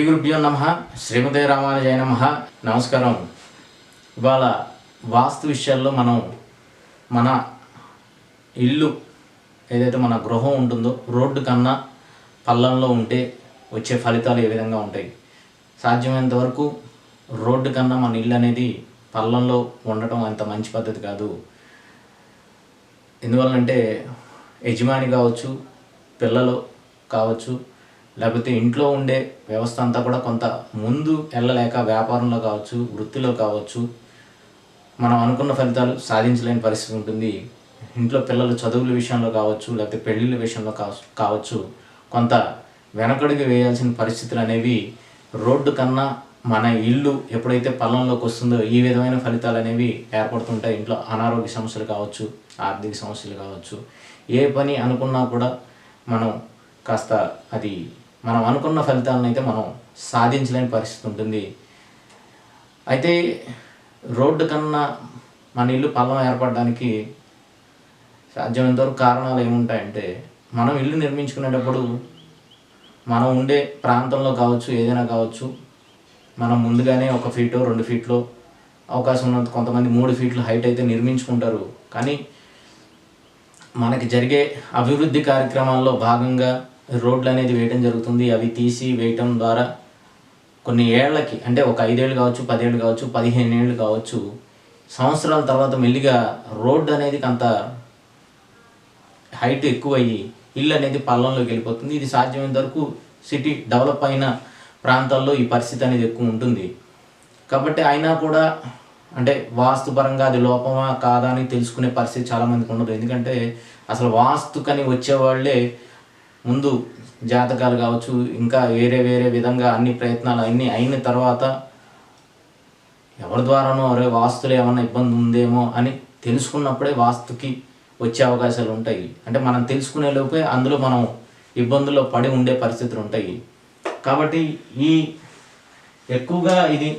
గురుభ్యో నమ శ్రీమతే రామానుజయ నమ. నమస్కారం. ఇవాళ వాస్తు విషయాల్లో మనం మన ఇల్లు ఏదైతే మన గృహం ఉంటుందో రోడ్డు కన్నా పల్లంలో ఉంటే వచ్చే ఫలితాలు ఏ విధంగా ఉంటాయి? సాధ్యమైనంత వరకు రోడ్డు కన్నా మన ఇల్లు అనేది పల్లంలో ఉండటం అంత మంచి పద్ధతి కాదు. ఎందువల్లంటే యజమాని కావచ్చు పిల్లలు కావచ్చు లేకపోతే ఇంట్లో ఉండే వ్యవస్థ అంతా కూడా కొంత ముందు వెళ్ళలేక వ్యాపారంలో కావచ్చు వృత్తిలో కావచ్చు మనం అనుకున్న ఫలితాలు సాధించలేని పరిస్థితి ఉంటుంది. ఇంట్లో పిల్లలు చదువుల విషయంలో కావచ్చు లేకపోతే పెళ్ళిళ్ళ విషయంలో కావచ్చు కొంత వెనకడుగు వేయాల్సిన పరిస్థితులు అనేవి రోడ్డు కన్నా మన ఇల్లు ఎప్పుడైతే పల్లంలోకి వస్తుందో ఈ విధమైన ఫలితాలు అనేవి ఏర్పడుతుంటాయి. ఇంట్లో అనారోగ్య సమస్యలు కావచ్చు ఆర్థిక సమస్యలు కావచ్చు ఏ పని అనుకున్నా కూడా మనం కాస్త అది మనం అనుకున్న ఫలితాలను అయితే మనం సాధించలేని పరిస్థితి ఉంటుంది. అయితే రోడ్డు కన్నా మన ఇల్లు పల్లం ఏర్పడడానికి సాధ్యమైనంతవరకు కారణాలు ఏముంటాయంటే మనం ఇల్లు నిర్మించుకునేటప్పుడు మనం ఉండే ప్రాంతంలో కావచ్చు ఏదైనా కావచ్చు మనం ముందుగానే ఒక ఫీటో రెండు ఫీట్లో అవకాశం ఉన్నంత కొంతమంది మూడు ఫీట్లు హైట్ అయితే నిర్మించుకుంటారు. కానీ మనకి జరిగే అభివృద్ధి కార్యక్రమాల్లో భాగంగా రోడ్లు అనేది వేయటం జరుగుతుంది. అవి తీసి వేయటం ద్వారా కొన్ని ఏళ్ళకి అంటే ఒక ఐదేళ్ళు కావచ్చు పదేళ్ళు కావచ్చు పదిహేను ఏళ్ళు కావచ్చు సంవత్సరాల తర్వాత మెల్లిగా రోడ్డు అనేది అంత హైట్ ఎక్కువయ్యి ఇల్లు అనేది పల్లంలోకి వెళ్ళిపోతుంది. ఇది సాధ్యమైనంత వరకు సిటీ డెవలప్ అయిన ప్రాంతాల్లో ఈ పరిస్థితి అనేది ఎక్కువ ఉంటుంది. కాబట్టి అయినా కూడా అంటే వాస్తుపరంగా అది లోపమా కాదా అని తెలుసుకునే పరిస్థితి చాలామందికి ఉండదు. ఎందుకంటే అసలు వాస్తుకని వచ్చేవాళ్ళే ముందు జాతకాలు కావచ్చు ఇంకా వేరే వేరే విధంగా అన్ని ప్రయత్నాలు అన్నీ అయిన తర్వాత ఎవరి ద్వారానో అరే వాస్తులు ఏమన్నా ఇబ్బంది ఉందేమో అని తెలుసుకున్నప్పుడే వాస్తుకి వచ్చే అవకాశాలు ఉంటాయి. అంటే మనం తెలుసుకునే లోపే అందులో మనం ఇబ్బందుల్లో పడి ఉండే పరిస్థితులు ఉంటాయి. కాబట్టి ఈ ఎక్కువగా ఇది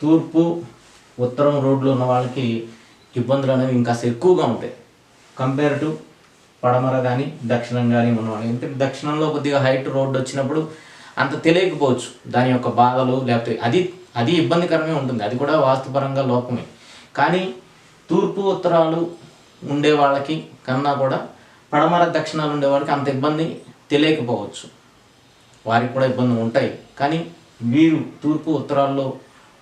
తూర్పు ఉత్తరం రోడ్లు ఉన్న వాళ్ళకి ఇబ్బందులు అనేవి ఇంకా ఎక్కువగా ఉంటాయి. కంపేర్ టు పడమర కానీ దక్షిణం కానీ ఉన్నవాళ్ళు. ఎందుకంటే దక్షిణంలో కొద్దిగా హైట్ రోడ్డు వచ్చినప్పుడు అంత తెలియకపోవచ్చు. దాని యొక్క బాధలు లేకపోతే అది అది ఇబ్బందికరమే ఉంటుంది. అది కూడా వాస్తుపరంగా లోపమే. కానీ తూర్పు ఉత్తరాలు ఉండే వాళ్ళకి కన్నా కూడా పడమర దక్షిణాలు ఉండే వాళ్ళకి అంత ఇబ్బంది తెలియకపోవచ్చు. వారికి కూడా ఇబ్బందులు ఉంటాయి. కానీ వీరు తూర్పు ఉత్తరాల్లో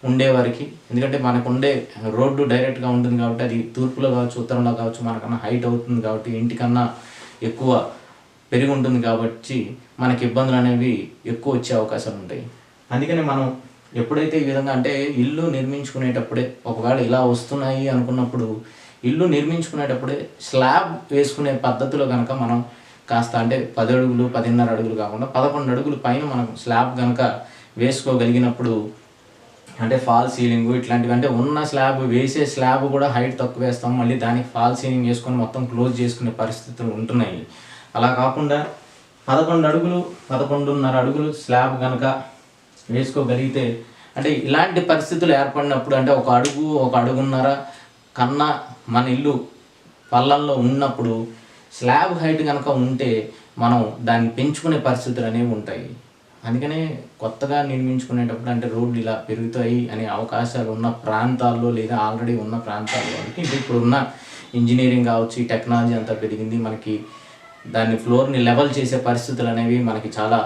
ఉండేవారికి. ఎందుకంటే మనకు ఉండే రోడ్డు డైరెక్ట్గా ఉంటుంది కాబట్టి అది తూర్పులో కావచ్చు ఉత్తరంలో కావచ్చు మనకన్నా హైట్ అవుతుంది కాబట్టి ఇంటికన్నా ఎక్కువ పెరిగి ఉంటుంది కాబట్టి మనకి ఇబ్బందులు అనేవి ఎక్కువ వచ్చే అవకాశాలు ఉంటాయి. అందుకని మనం ఎప్పుడైతే ఈ విధంగా అంటే ఇల్లు నిర్మించుకునేటప్పుడే ఒకవేళ ఇలా వస్తున్నాయి అనుకున్నప్పుడు ఇల్లు నిర్మించుకునేటప్పుడే స్లాబ్ వేసుకునే పద్ధతిలో కనుక మనం కాస్త అంటే పది అడుగులు పదిన్నర అడుగులు కాకుండా పదకొండు అడుగులు పైన మనం స్లాబ్ కనుక వేసుకోగలిగినప్పుడు అంటే ఫాల్ సీలింగ్ ఇట్లాంటివి అంటే ఉన్న స్లాబ్ వేసే స్లాబ్ కూడా హైట్ తక్కువ వేస్తాం. మళ్ళీ దానికి ఫాల్ సీలింగ్ వేసుకొని మొత్తం క్లోజ్ చేసుకునే పరిస్థితులు ఉంటున్నాయి. అలా కాకుండా పదకొండు అడుగులు పదకొండున్నర అడుగులు స్లాబ్ కనుక వేసుకోగలిగితే అంటే ఇలాంటి పరిస్థితులు ఏర్పడినప్పుడు అంటే ఒక అడుగు ఒక అడుగున్నర కన్నా మన ఇల్లు పల్లల్లో ఉన్నప్పుడు స్లాబ్ హైట్ కనుక ఉంటే మనం దాన్ని పెంచుకునే పరిస్థితులు అనేవి ఉంటాయి. అందుకనే కొత్తగా నిర్మించుకునేటప్పుడు అంటే రోడ్లు ఇలా పెరుగుతాయి అనే అవకాశాలు ఉన్న ప్రాంతాల్లో లేదా ఆల్రెడీ ఉన్న ప్రాంతాల్లో అంటే ఇప్పుడు ఉన్న ఇంజనీరింగ్ కావచ్చు ఈ టెక్నాలజీ అంతా పెరిగింది. మనకి దాన్ని ఫ్లోర్ని లెవెల్ చేసే పరిస్థితులు అనేవి మనకి చాలా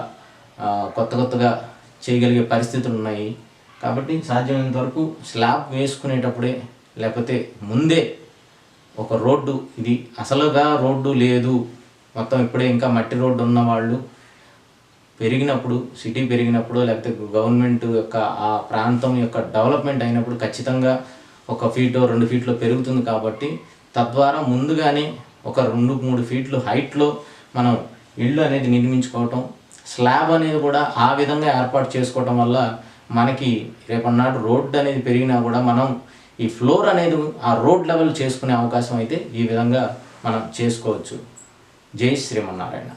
కొత్త కొత్తగా చేయగలిగే పరిస్థితులు ఉన్నాయి. కాబట్టి సాధ్యమైనంత వరకు స్లాబ్ వేసుకునేటప్పుడే లేకపోతే ముందే ఒక రోడ్డు ఇది అసలుగా రోడ్డు లేదు. మొత్తం ఇప్పుడే ఇంకా మట్టి రోడ్డు ఉన్న వాళ్ళు పెరిగినప్పుడు సిటీ పెరిగినప్పుడు లేకపోతే గవర్నమెంట్ యొక్క ఆ ప్రాంతం యొక్క డెవలప్మెంట్ అయినప్పుడు ఖచ్చితంగా ఒక ఫీటో రెండు ఫీట్లో పెరుగుతుంది కాబట్టి తద్వారా ముందుగానే ఒక రెండు మూడు ఫీట్లు హైట్లో మనం ఇల్లు అనేది నిర్మించుకోవటం స్లాబ్ అనేది కూడా ఆ విధంగా ఏర్పాటు చేసుకోవటం వల్ల మనకి రేపన్నాడు రోడ్డు అనేది పెరిగినా కూడా మనం ఈ ఫ్లోర్ అనేది ఆ రోడ్ లెవెల్ చేసుకునే అవకాశం అయితే ఈ విధంగా మనం చేసుకోవచ్చు. జై శ్రీమన్నారాయణ.